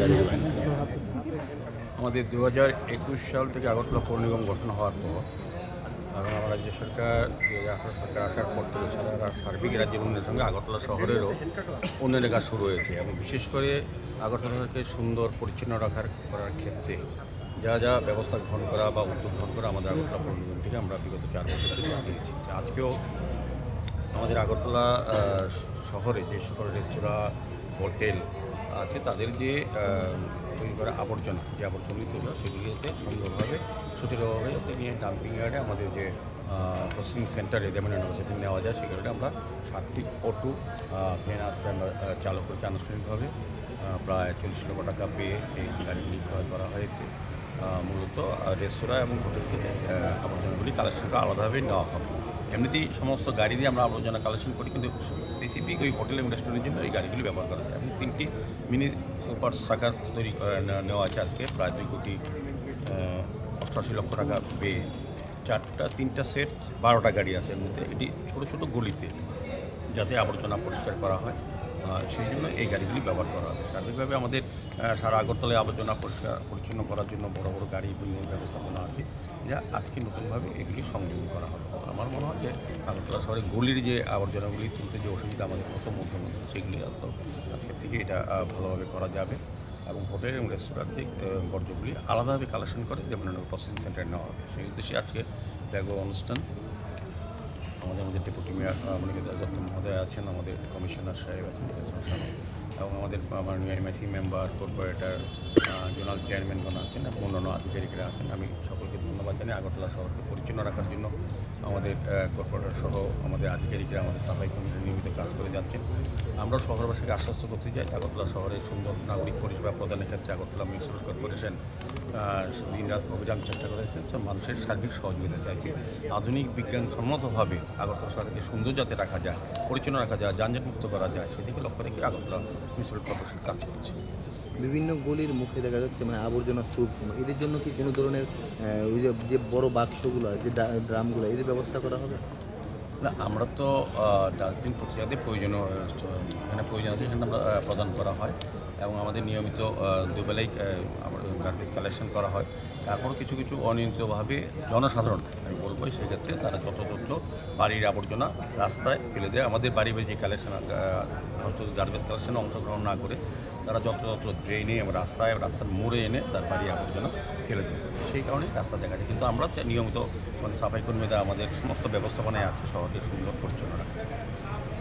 গাড়িগুলো আমাদের দু হাজার একুশ সাল থেকে আগরতলা পৌর নিগম গঠন হওয়ার পর, কারণ আমার রাজ্য সরকার দু হাজার আঠারো সরকার আসার পর থেকে সারা সার্বিক রাজ্যের উন্নয়নের সঙ্গে আগরতলা শহরেরও উন্নয়নের কাজ শুরু হয়েছে এবং বিশেষ করে আগরতলাকে সুন্দর, পরিচ্ছন্ন রাখার করার ক্ষেত্রে যা যা ব্যবস্থা গ্রহণ করা বা উদ্যোগ গ্রহণ করা আমাদের আগরতলা পৌর নিগম থেকে আমরা বিগত চার বছর ধরে চালিয়েছি আজকেও আমাদের আগরতলা শহরে যে সকল রেস্তোরাঁ হোটেল আছে তাদের যে তৈরি করা আবর্জনা, যে আবর্জনা তৈরি হয় সেগুলি যাতে সুন্দরভাবে, সুচারুভাবে যাতে নিয়ে ডাম্পিং ইয়ার্ডে আমাদের যে প্রসেসিং সেন্টারে যেমন যাতে নেওয়া যায় সেখানে আমরা সাতটি অটো ভ্যান আজকে আমরা চালু করেছি। আনুষ্ঠানিকভাবে প্রায় চল্লিশ লক্ষ টাকা পেয়ে এই গাড়িগুলি ক্রয় করা হয়েছে। মূলত রেস্তোরাঁ এবং হোটেল থেকে আবর্জনাগুলি কালেকশন করে আলাদাভাবে নেওয়া হবে। এমনিতেই সমস্ত গাড়ি দিয়ে আমরা আবর্জনা কালেকশন করি কিন্তু স্পেসিফিক ওই হোটেল এবং রেস্টুরেন্টের জন্য এই গাড়িগুলি ব্যবহার করা যায়। এবং তিনটি মিনি সুপার সাকার তৈরি নেওয়া আছে আজকে। প্রায় দুই কোটি আহ, অষ্টআশি লক্ষ টাকা পেয়ে চারটা তিনটা সেট বারোটা গাড়ি আছে এর মধ্যে এটি ছোটো ছোটো গলিতে যাতে আবর্জনা পরিষ্কার করা হয়। সেই জন্য এই গাড়িগুলি ব্যবহার করা হবে। সার্বিকভাবে আমাদের সারা আগরতলায় আবর্জনা পরিষ্কার, পরিচ্ছন্ন করার জন্য বড় বড় গাড়ি বিভিন্ন ব্যবস্থাপনা আছে। যা আজকে নতুনভাবে এগুলি সংযোজন করা হবে। আমার মনে হয় যে আগরতলা শহরে গলির যে আবর্জনাগুলি তুলতে যে অসুবিধা আমাদের মতো মধ্যমধ্যে সেগুলি তো আজকের থেকে এটা ভালোভাবে করা যাবে এবং হোটেল এবং রেস্তোরাঁর যে বর্জ্যগুলি আলাদাভাবে কালেকশন করে যেমন প্রসেসিং সেন্টারে নেওয়া হবে। সেই উদ্দেশ্যে আজকে ব্যাগ অনুষ্ঠান। আমাদের আমাদের ডেপুটি মেয়র মনিকা দত্ত মহোদয় আছেন, আমাদের কমিশনার সাহেব আছেন এবং আমাদের মাননীয় এমএসি মেম্বার কর্পোরেটর জোনাল চেয়ারম্যানগণ আছেন, এবং অন্যান্য আধিকারিকরা আছেন। আমি সকলকে ধন্যবাদ জানাই, আগরতলা শহরকে পরিচ্ছন্ন রাখার জন্য। আমাদের কর্পোরেটর সহ আমাদের আধিকারিকরা, আমাদের সাফাই কমিটি নিয়মিত কাজ করে যাচ্ছেন। আমরা শহরবাসীকে আশ্বস্ত করতে চাই। আগরতলা শহরে সুন্দর নাগরিক পরিষেবা প্রদানের ক্ষেত্রে আগরতলা মিউনিসিপাল কর্পোরেশন দিনরাত অভিযান চেষ্টা করেছেন তো মানুষের সার্বিক সহযোগিতা চাইছে। আধুনিক বিজ্ঞানসম্মতভাবে আগরতলা শহরকে সুন্দর যাতে রাখা যায়, পরিচ্ছন্ন রাখা যায় যানজট মুক্ত করা যায়, সেদিকে লক্ষ্য রেখে আগরতলা মিউনিসিপাল কর্পোরেশন কাজ করছে। বিভিন্ন গলির মুখে দেখা যাচ্ছে মানে আবর্জনা স্তূপ। এদের জন্য কি কোনো ধরনের ওই যে বড় বাক্সগুলো, যে ড্রামগুলো, এদের ব্যবস্থা করা হবে? না, আমরা তো ডাস্টবিন প্রতি জায়গাতে প্রয়োজন এখানে প্রয়োজন আছে সেখানে আমরা প্রদান করা হয় এবং আমাদের নিয়মিত দুবেলাই গার্বেজ কালেকশন করা হয়। তারপর কিছু কিছু অনিয়মিতভাবে জনসাধারণ, আমি বলব সেক্ষেত্রে তারা যথাযথ বাড়ির আবর্জনা রাস্তায় ফেলে দেয়। আমাদের বাড়ি বাড়ি যে কালেকশন গার্বেজ কালেকশনে অংশগ্রহণ না করে তারা যত্রতত্র ড্রেনে এবং রাস্তায়, রাস্তার মোড়ে এনে তার বাড়ি আবর্জনা ফেলে দেয়। সেই কারণে রাস্তা দেখা যায়। কিন্তু আমরা নিয়মিত মানে সাফাই কর্মীরা আমাদের সমস্ত ব্যবস্থাপনায় আছে শহরকে সুন্দর পরিচ্ছন্ন রাখা